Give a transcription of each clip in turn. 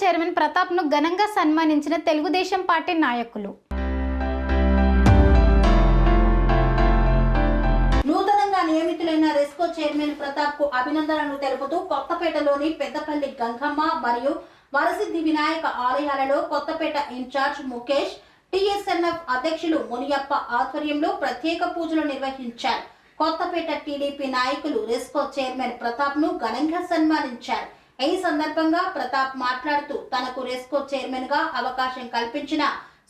Chairman ప్రతాప్ను ఘనంగా సన్మానించిన Telugu Desam party నాయకులు. నూతనంగా నియమితులైన రెస్కో చైర్మన్ ప్రతాప్కు అభినందనలు తెలుపుతూ కొత్తపేటలోని పెద్దపల్లి గంగమ్మ మరియు వరసిద్ధి వినాయక ఆలయాలలో కొత్తపేట ఇన్ఛార్జ్ ముఖేష్ టిఎస్ఎన్ఎఫ్ అధ్యక్షులు మునియప్ప ఆధ్వర్యంలో ప్రత్యేక పూజలు నిర్వహించారు. కొత్తపేట టీడీపీ నాయకులు రెస్కో చైర్మన్ ప్రతాప్ను ఘనంగా సన్మానించారు. ఈ సందర్భంగా ప్రతాప్ మాట్లాడుతూ తనకు రెస్కో చైర్మన్గా అవకాశం కల్పించిన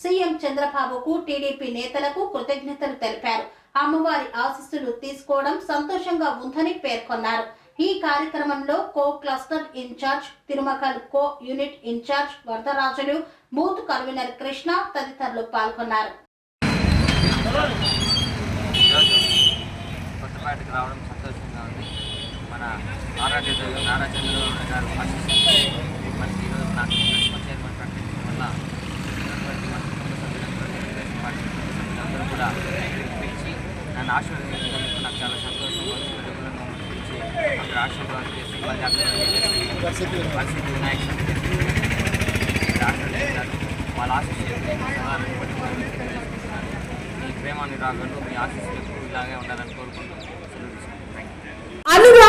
సీఎం చంద్రబాబుకు టీడీపీ నేతలకు కృతజ్ఞతలు తెలిపారు అమ్మవారి ఆశీస్సులు తీసుకోవడం సంతోషంగా ఉందని పేర్కొన్నారు ఈ కార్యక్రమంలో co cluster incharge Tirumakal co unit incharge Varadarajulu booth convenor Krishna తదితరులు పాల్గొన్నారు ఈరోజు కొత్తపేటకు రావడం సంతోషంగా ఉంది మన ఆరాధ్య దైవం నారా చంద్రబాబు గారు ఆశిస్తుంది మనకి ఈరోజు నాకు ప్రిన్సిపల్ చైర్మన్ ప్రకటించడం వల్ల అందరూ మన కుటుంబ సభ్యులందరూ తెలుగుదేశం పార్టీ సభ్యులందరూ కూడా పిలిచి నన్ను ఆశీర్వదించినందుకు నాకు చాలా సంతోషంగా ఉంది. ప్రజలను పిలిచి అక్కడ ఆశీర్వాదం చేసి వాళ్ళు పరిస్థితి వినాయకుడు వాళ్ళ ఆశీస్సులు మీ సదా నిలబడి మీ ప్రేమానురాగాలు మీ ఇలాగే ఉండాలని కోరుకుంటున్నాను.